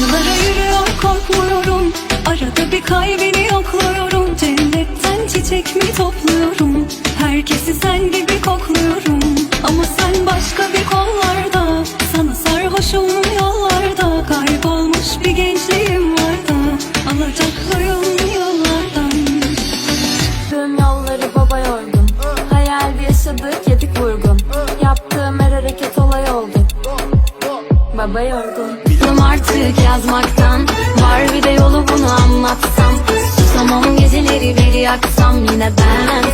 Yıllara yürüyorum korkmuyorum. Arada bir kaybini yokluyorum. Cennetten çiçek mi topluyorum? Herkesi sen gibi kokluyorum. Ama sen başka bir kollarda Sana sarhoşum yollarda. Kaybolmuş bir gençliğim var da Alacaklıyım yollardan. Tüm yolları baba yorgun Hayal yaşadık yedik vurgun. Yaptığım her hareket olay oldu. Baba yorgun Bıktım artık yazmaktan. Var bir de yolu bunu anlatsam. Susamam geceleri veri yaksam Yine ben